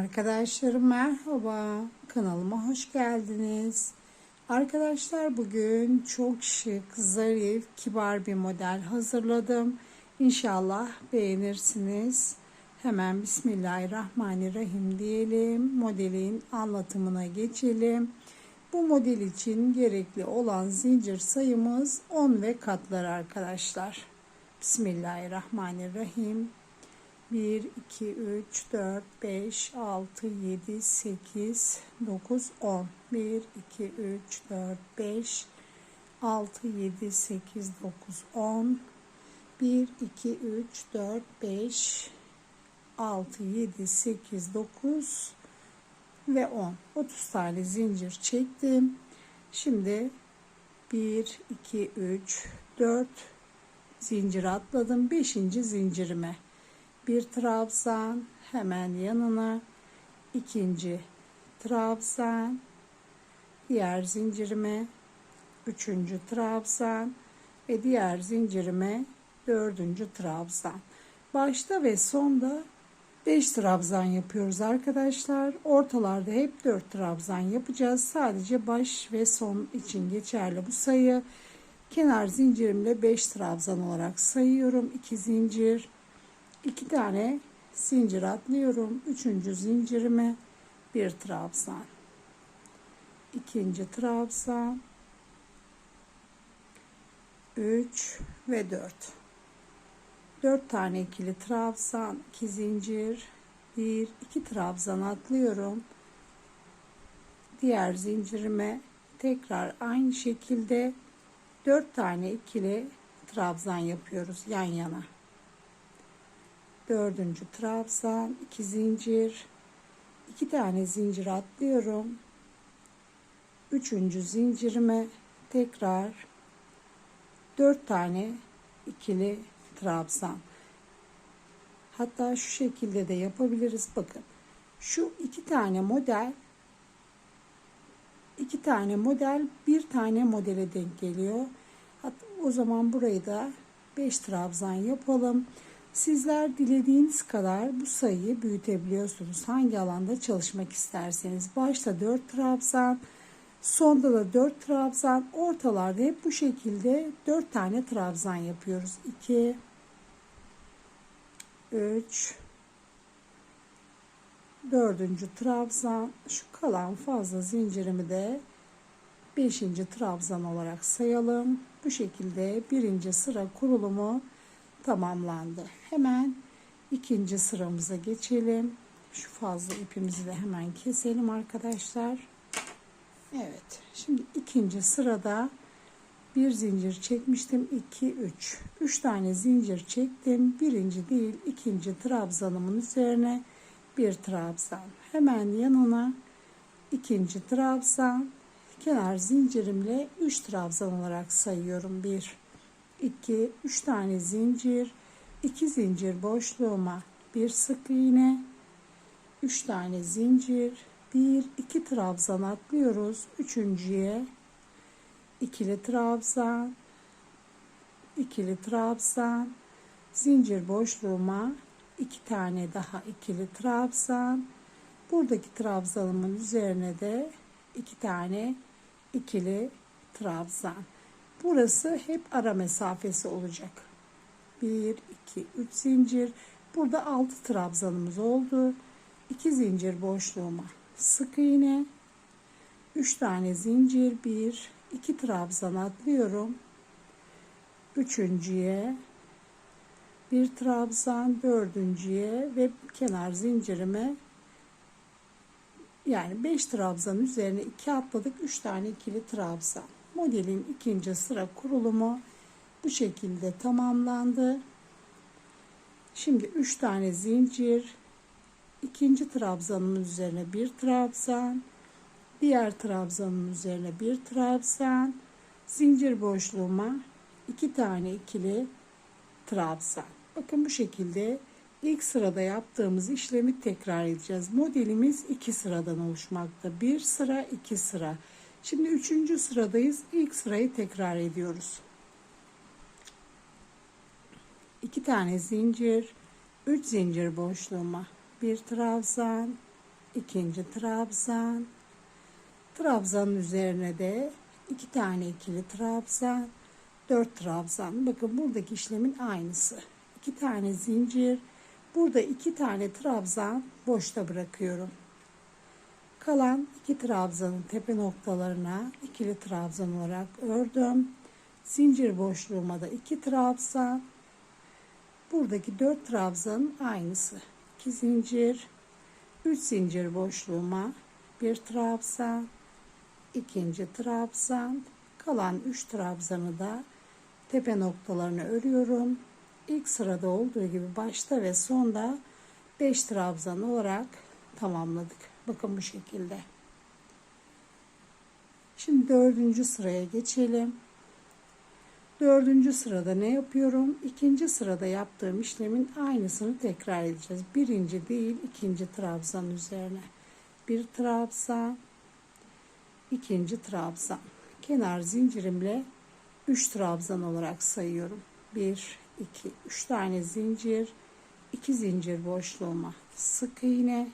Arkadaşlarım merhaba. Kanalıma hoş geldiniz. Arkadaşlar bugün çok şık, zarif, kibar bir model hazırladım. İnşallah beğenirsiniz. Hemen Bismillahirrahmanirrahim diyelim. Modelin anlatımına geçelim. Bu model için gerekli olan zincir sayımız 10 ve katlar arkadaşlar. Bismillahirrahmanirrahim. 1, 2, 3, 4, 5, 6, 7, 8, 9, 10. 1, 2, 3, 4, 5, 6, 7, 8, 9, 10. 1, 2, 3, 4, 5, 6, 7, 8, 9 ve 10. 30 tane zincir çektim. Şimdi 1, 2, 3, 4 zincir atladım. 5. zincirime bir trabzan hemen yanına ikinci trabzan diğer zincirime üçüncü trabzan ve diğer zincirime dördüncü trabzan başta ve sonda 5 trabzan yapıyoruz arkadaşlar. Ortalarda hep 4 trabzan yapacağız. Sadece baş ve son için geçerli bu sayı. Kenar zincirimle 5 trabzan olarak sayıyorum. 2 zincir, iki tane zincir atlıyorum. Üçüncü zincirime bir trabzan. ikinci trabzan. Üç ve dört. Dört tane ikili trabzan, iki zincir, bir, iki trabzan atlıyorum. Diğer zincirime tekrar aynı şekilde dört tane ikili trabzan yapıyoruz yan yana dördüncü trabzan iki zincir. İki tane zincir atlıyorum. Üçüncü zincirime tekrar dört tane ikili trabzan. Hatta şu şekilde de yapabiliriz. Bakın şu iki tane model iki tane model bir tane modele denk geliyor. Hatta o zaman burayı da 5 trabzan yapalım Sizler dilediğiniz kadar bu sayıyı büyütebiliyorsunuz. Hangi alanda çalışmak isterseniz. Başta 4 trabzan, sonda da 4 trabzan, ortalarda hep bu şekilde 4 tane trabzan yapıyoruz. 2 3 dördüncü trabzan şu kalan fazla zincirimi de 5. trabzan olarak sayalım. Bu şekilde birinci sıra kurulumu tamamlandı. Hemen ikinci sıramıza geçelim. Şu fazla ipimizi de hemen keselim arkadaşlar. Evet. Şimdi ikinci sırada bir zincir çekmiştim. 2 3. 3 tane zincir çektim. Birinci değil, ikinci trabzanımın üzerine bir trabzan. Hemen yanına ikinci trabzan. Kenar zincirimle 3 trabzan olarak sayıyorum. 1 2 3 tane zincir. 2 zincir boşluğuma bir sık iğne. 3 tane zincir. 1 2 trabzan atlıyoruz üçüncüye. İkili trabzan. İkili trabzan. Zincir boşluğuma iki tane daha ikili trabzan. Buradaki trabzanımın üzerine de iki tane ikili trabzan Burası hep ara mesafesi olacak. 1, 2, 3 zincir. Burada 6 trabzanımız oldu. 2 zincir boşluğuma sık iğne. 3 tane zincir. 1, 2 trabzan atlıyorum. Üçüncüye bir trabzan, dördüncüye ve kenar zincirime yani 5 trabzan üzerine 2 atladık. 3 tane ikili trabzan. Modelin ikinci sıra kurulumu bu şekilde tamamlandı. Şimdi 3 tane zincir, ikinci trabzanın üzerine bir trabzan, diğer trabzanın üzerine bir trabzan, zincir boşluğuma iki tane ikili trabzan. Bakın bu şekilde ilk sırada yaptığımız işlemi tekrar edeceğiz. Modelimiz iki sıradan oluşmakta. Bir sıra, iki sıra. Şimdi üçüncü sıradayız. İlk sırayı tekrar ediyoruz. İki tane zincir, üç zincir boşluğuma bir trabzan, ikinci trabzan. Trabzanın üzerine de iki tane ikili trabzan, dört trabzan. Bakın buradaki işlemin aynısı. İki tane zincir. Burada iki tane trabzan boşta bırakıyorum. Kalan iki trabzanın tepe noktalarına ikili trabzan olarak ördüm. Zincir boşluğuma da iki trabzan. Buradaki dört trabzanın aynısı. 2 zincir, 3 zincir boşluğuma bir trabzan, ikinci trabzan, kalan 3 trabzanı da tepe noktalarını örüyorum. İlk sırada olduğu gibi başta ve sonda 5 trabzan olarak tamamladık. Bakın bu şekilde. Şimdi dördüncü sıraya geçelim. Dördüncü sırada ne yapıyorum? İkinci sırada yaptığım işlemin aynısını tekrar edeceğiz. Birinci değil ikinci trabzan üzerine. Bir trabzan, ikinci trabzan. Kenar zincirimle 3 trabzan olarak sayıyorum. 1, 2, 3 tane zincir, 2 zincir boşluğuma sık iğne,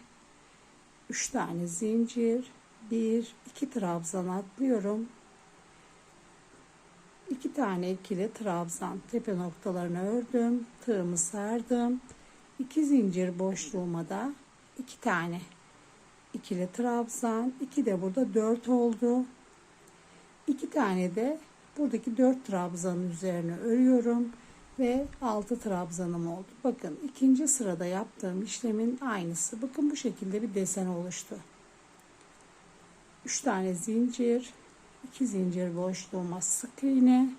3 tane zincir, 1, 2 trabzan atlıyorum. İki tane ikili trabzan tepe noktalarını ördüm. Tığımı sardım. İki zincir boşluğuma da iki tane ikili trabzan. İki de burada dört oldu. İki tane de buradaki dört trabzanın üzerine örüyorum ve altı trabzanım oldu. Bakın ikinci sırada yaptığım işlemin aynısı. Bakın bu şekilde bir desen oluştu. Üç tane zincir 2 zincir boşluğuma sık iğne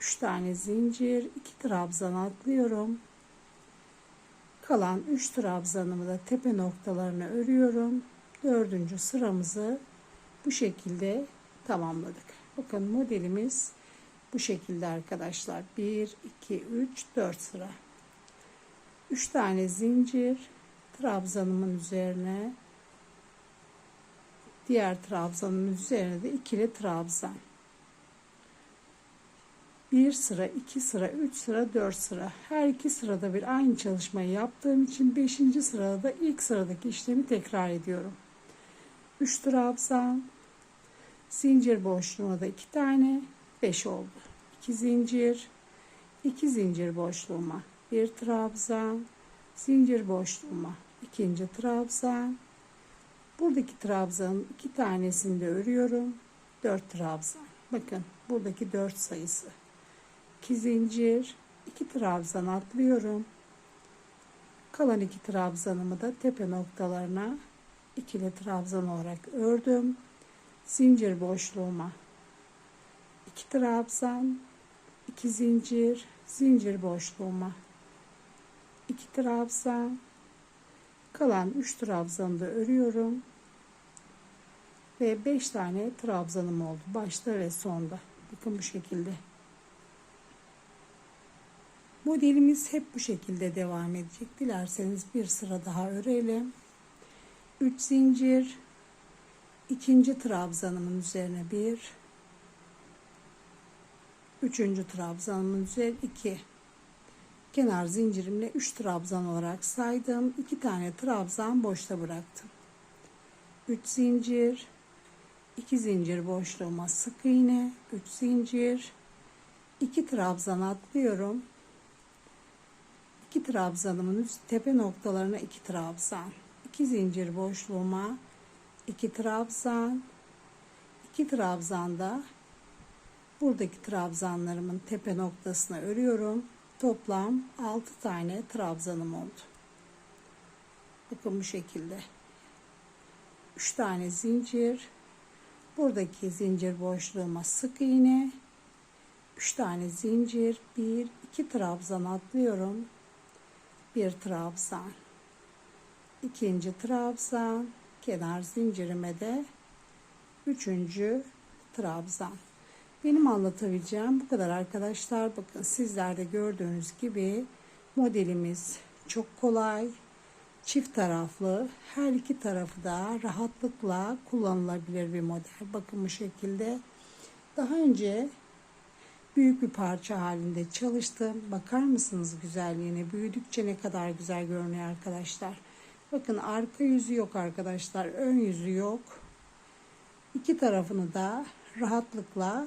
3 tane zincir 2 trabzan atlıyorum. Kalan 3 trabzanımı da tepe noktalarına örüyorum. Dördüncü sıramızı bu şekilde tamamladık. Bakın modelimiz bu şekilde arkadaşlar 1 2 3 4 sıra 3 tane zincir trabzanımın üzerine Diğer trabzanın üzerine de ikili trabzan. Bir sıra, iki sıra, üç sıra, dört sıra. Her iki sırada bir aynı çalışmayı yaptığım için beşinci sırada da ilk sıradaki işlemi tekrar ediyorum. Üç trabzan, zincir boşluğuna da iki tane, beş oldu. İki zincir, iki zincir boşluğuma bir trabzan, zincir boşluğuma ikinci trabzan, Buradaki trabzanın iki tanesini de örüyorum. 4 trabzan. Bakın buradaki 4 sayısı. 2 zincir, 2 trabzan atlıyorum. Kalan iki trabzanımı da tepe noktalarına ikili trabzan olarak ördüm. Zincir boşluğuma 2 trabzan, 2 zincir, zincir boşluğuma 2 trabzan, Kalan 3 trabzanı da örüyorum. Ve 5 tane trabzanım oldu. Başta ve sonda. Bakın bu şekilde. Modelimiz hep bu şekilde devam edecek. Dilerseniz bir sıra daha örelim. 3 zincir. ikinci trabzanımın üzerine 1. Üçüncü trabzanımın üzerine 2 kenar zincirimle 3 trabzan olarak saydım. 2 tane trabzan boşta bıraktım. 3 zincir, 2 zincir boşluğuma sık iğne, 3 zincir, 2 trabzan atlıyorum. 2 trabzanımın üst tepe noktalarına 2 trabzan. 2 zincir boşluğuma 2 trabzan. 2 trabzanda buradaki trabzanlarımın tepe noktasına örüyorum toplam 6 tane trabzanım oldu. Bakın bu şekilde. 3 tane zincir. Buradaki zincir boşluğuma sık iğne. 3 tane zincir. 1 2 trabzan atlıyorum. 1 trabzan. ikinci trabzan. Kenar zincirime de üçüncü trabzan. Benim anlatabileceğim bu kadar arkadaşlar. Bakın sizler de gördüğünüz gibi modelimiz çok kolay. Çift taraflı. Her iki tarafı da rahatlıkla kullanılabilir bir model. Bakın bu şekilde. Daha önce büyük bir parça halinde çalıştım. Bakar mısınız güzelliğine? Büyüdükçe ne kadar güzel görünüyor arkadaşlar. Bakın arka yüzü yok arkadaşlar. Ön yüzü yok. İki tarafını da rahatlıkla